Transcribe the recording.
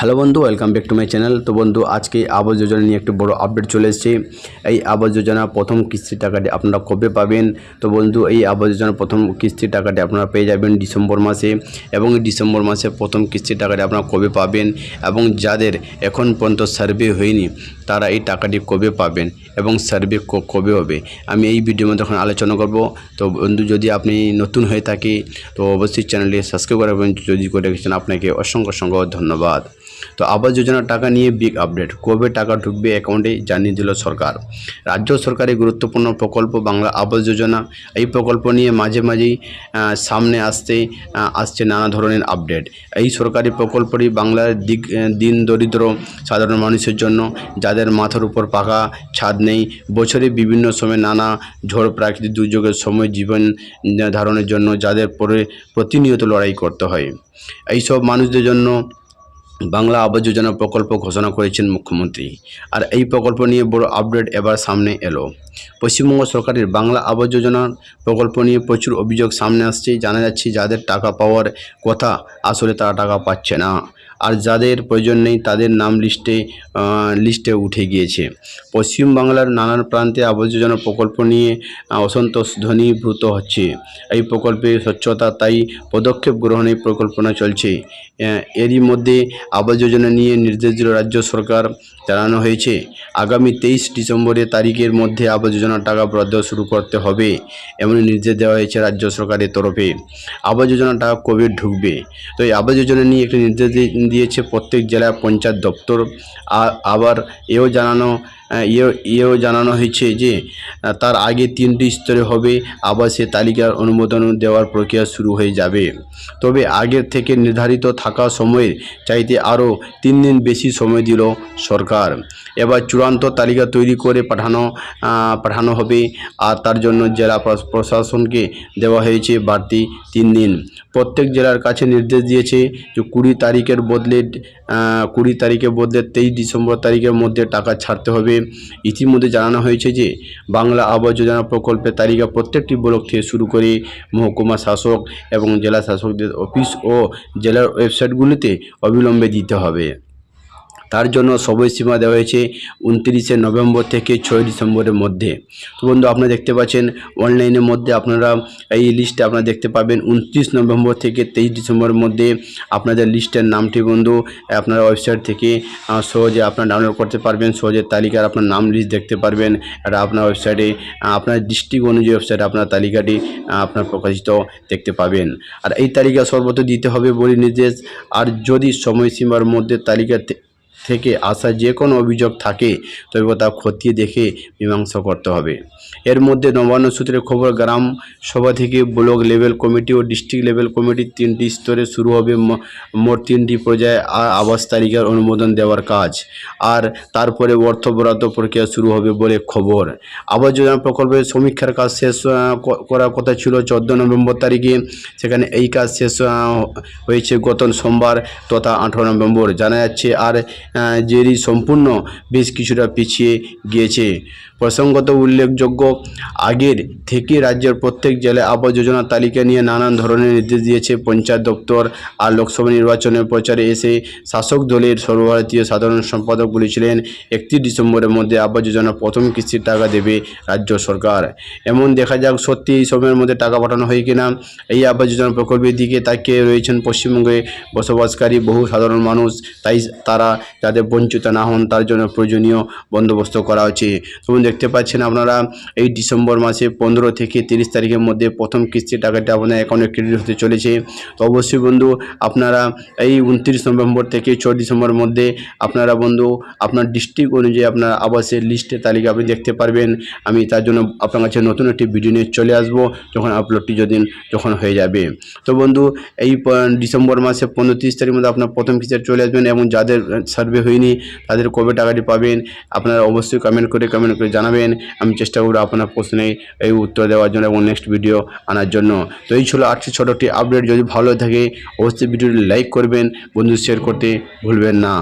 Hello বন্ধু, welcome back to my channel. তো বন্ধু, আজকে আবাস যোজনা নিয়ে একটি বড় আপডেট চলে এসেছে। এই আবাস যোজনা প্রথম কিস্তির টাকাটি আপনারা কবে পাবেন? তো বন্ধু, এই আবাস যোজনার প্রথম কিস্তির টাকাটি আপনারা পেয়ে যাবেন ডিসেম্বর মাসে এবং ডিসেম্বর মাসে প্রথম কিস্তির টাকাটি আপনারা কবে পাবেন এবং যাদের এখন পর্যন্ত সার্ভে হয়নি, তারা এই টাকাটি কবে পাবেন এবং সার্ভে কবে হবে? আমি এই ভিডিওর মধ্যে এখন আলোচনা করব। তো বন্ধু, যদি আপনি নতুন হয়ে থাকে, তো অবশ্যই চ্যানেলটি সাবস্ক্রাইব করবেন যদি করে রেখেছেন আপনাকে অসংখ্য অসংখ্য ধন্যবাদ। তো আবাস যোজনার টাকা নিয়ে বিগ আপডেট কবে টাকা ঢুকবে অ্যাকাউন্টে জানিয়ে দিল সরকার। রাজ্য সরকারের গুরুত্বপূর্ণ প্রকল্প বাংলা আবাস যোজনা। এই প্রকল্প নিয়ে মাঝে মাঝেই সামনে আসতে আসছে নানা ধরনের আপডেট এই সরকারি প্রকল্পটি বাংলার দিক দিন দরিদ্র সাধারণ মানুষের জন্য, যাদের মাথার উপর পাকা ছাদ নেই, বছরে বিভিন্ন সময় নানা ঝড় প্রাকৃতিক দুর্যোগের সময় জীবন ধারণের জন্য যাদের পরে প্রতিনিয়ত লড়াই করতে হয়। এইসব মানুষদের জন্য বাংলা আবাস যোজনা প্রকল্প ঘোষণা করেছেন মুখ্যমন্ত্রী। আর এই প্রকল্প নিয়ে বড় আপডেট এবার সামনে এলো। পশ্চিমবঙ্গ সরকারের বাংলা আবাস যোজনার প্রকল্প নিয়ে প্রচুর অভিযোগ সামনে আসছে। জানা যাচ্ছে, যাদের টাকা পাওয়ার কথা আসলে তারা টাকা পাচ্ছে না। আর যাদের প্রয়োজন নেই তাদের নাম লিস্টে লিস্টে উঠে গিয়েছে। পশ্চিমবাংলার নানান প্রান্তে আবাস যোজনা প্রকল্প নিয়ে অসন্তোষ ধ্বনীভূত হচ্ছে। এই প্রকল্পে স্বচ্ছতা, তাই পদক্ষেপ গ্রহণের পরিকল্পনা চলছে। এরই মধ্যে আবাস যোজনা নিয়ে নির্দেশ দিল রাজ্য সরকার, জানানো হয়েছে। আগামী তেইশ ডিসেম্বরের তারিখের মধ্যে আবাস যোজনার টাকা বরাদ্দ শুরু করতে হবে এমন নির্দেশ দেওয়া হয়েছে রাজ্য সরকারের তরফে। আবাস যোজনার টাকা কবে ঢুকবে? তো এই আবাস যোজনা নিয়ে একটি নির্দেশ দিয়েছে প্রত্যেক জেলার পঞ্চায়েত দপ্তর। আর আবার এও জানানো এও এও জানানো হয়েছে যে তার আগে তিনটি স্তরে হবে আবাসের তালিকার অনুমোদন দেওয়ার প্রক্রিয়া শুরু হয়ে যাবে। তবে আগের থেকে নির্ধারিত থাকা সময়ের চাইতে আরও তিন দিন বেশি সময় দিল সরকার। এবার চূড়ান্ত তালিকা তৈরি করে পাঠানো পাঠানো হবে, আর তার জন্য জেলা প্রশ- প্রশাসনকে দেওয়া হয়েছে বাড়তি তিন দিন। প্রত্যেক জেলার কাছে নির্দেশ দিয়েছে যে, কুড়ি তারিখের বদলে কুড়ি তারিখের বদলে তেইশ ডিসেম্বর তারিখের মধ্যে টাকা ছাড়তে হবে। ইতিমধ্যে জানানো হয়েছে যে, বাংলা আবাস যোজনা প্রকল্পের তালিকা প্রত্যেকটি ব্লক থেকে শুরু করে মহকুমা শাসক এবং জেলা শাসকদের অফিস ও জেলার ওয়েবসাইটগুলিতে অবিলম্বে দিতে হবে। তার জন্য সময়সীমা দেওয়া হয়েছে উনত্রিশে নভেম্বর থেকে ছয় ডিসেম্বরের মধ্যে। তো বন্ধু, আপনারা দেখতে পাচ্ছেন, অনলাইনের মধ্যে আপনারা এই লিস্টে আপনারা দেখতে পাবেন উনত্রিশ নভেম্বর থেকে তেইশ ডিসেম্বরের মধ্যে আপনাদের লিস্টের নামটি বন্ধু। আপনারা ওয়েবসাইট থেকে সহজে আপনারা ডাউনলোড করতে পারবেন, সহজে তালিকার আপনার নাম লিস্ট দেখতে পারবেন। এটা আপনার ওয়েবসাইটে আপনার ডিস্ট্রিক্ট অনুযায়ী ওয়েবসাইটে আপনার তালিকাটি আপনার প্রকাশিত দেখতে পাবেন। আর এই তালিকা সর্বত দিতে হবে বলে নির্দেশ। আর যদি সময়সীমার মধ্যে তালিকা থেকে আসা যে কোনো অভিযোগ থাকে, তবে তা খতিয়ে দেখে মীমাংসা করতে হবে। এর মধ্যে নবান্ন সূত্রে খবর, গ্রাম সভা থেকে ব্লক লেভেল কমিটি ও ডিস্ট্রিক্ট লেভেল কমিটির তিনটি স্তরে শুরু হবে মোট তিনটি পর্যায়ে আবাস তালিকার অনুমোদন দেওয়ার কাজ। আর তারপরে অর্থ বরাদ্দ প্রক্রিয়া শুরু হবে বলে খবর। আবাস যোজনা প্রকল্পের সমীক্ষার কাজ শেষ করার কথা ছিল চোদ্দ নভেম্বর তারিখে। সেখানে এই কাজ শেষ হয়েছে গত সোমবার তথা আঠারো নভেম্বর, জানা যাচ্ছে। আর জেরি সম্পূর্ণ বেশ কিছুটা পিছিয়ে গিয়েছে। প্রসঙ্গত উল্লেখযোগ্য, আগের থেকে রাজ্যের প্রত্যেক জেলায় আবাস যোজনার তালিকা নিয়ে নানান ধরনের নির্দেশ দিয়েছে পঞ্চায়েত দপ্তর আর লোকসভা নির্বাচনের প্রচারে এসে শাসক দলের সর্বভারতীয় সাধারণ সম্পাদক বলেছিলেন, একত্রিশ ডিসেম্বরের মধ্যে আবাস যোজনা প্রথম কিস্তির টাকা দেবে রাজ্য সরকার। এমন দেখা যাক সত্যি এই সময়ের মধ্যে টাকা পাঠানো হয় কিনা। এই আবাস যোজনা প্রকল্পের দিকে তাকিয়ে রয়েছেন পশ্চিমবঙ্গে বসবাসকারী বহু সাধারণ মানুষ, তাই তারা যাতে বঞ্চিত না হন তার জন্য প্রয়োজনীয় বন্দোবস্ত করা হচ্ছে। দেখতে পাচ্ছেন আপনারা, এই ডিসেম্বর মাসে পনেরো থেকে তিরিশ তারিখের মধ্যে প্রথম কিস্তির টাকাটা আপনার অ্যাকাউন্টে ক্রেডিট হতে চলেছে। তো অবশ্যই বন্ধু, আপনারা এই উনত্রিশ নভেম্বর থেকে ছয় ডিসেম্বরের মধ্যে আপনারা বন্ধু, আপনার ডিস্ট্রিক্ট অনুযায়ী আপনার আবাসের লিস্টের তালিকা আপনি দেখতে পারবেন। আমি তার জন্য আপনার কাছে নতুন একটি ভিডিও নিয়ে চলে আসব, যখন আপলোডটি যদি যখন হয়ে যাবে। তো বন্ধু, এই ডিসেম্বর মাসে পনেরো তিরিশ তারিখের মধ্যে আপনার প্রথম কিস্তিতে চলে আসবেন এবং যাদের সার্ভে হয়নি, তাদের কবে টাকাটি পাবেন, আপনারা অবশ্যই কমেন্ট করে কমেন্ট করে জানাবেন। আমি চেষ্টা করব আপনার প্রশ্নে এই উত্তর দেওয়ার জন্য এবং নেক্সট ভিডিও আনার জন্য। তো এই ছিল আজকে ছোটোটি আপডেট যদি ভালো থাকে, অবশ্যই ভিডিওটি লাইক করবেন বন্ধু শেয়ার করতে ভুলবেন না।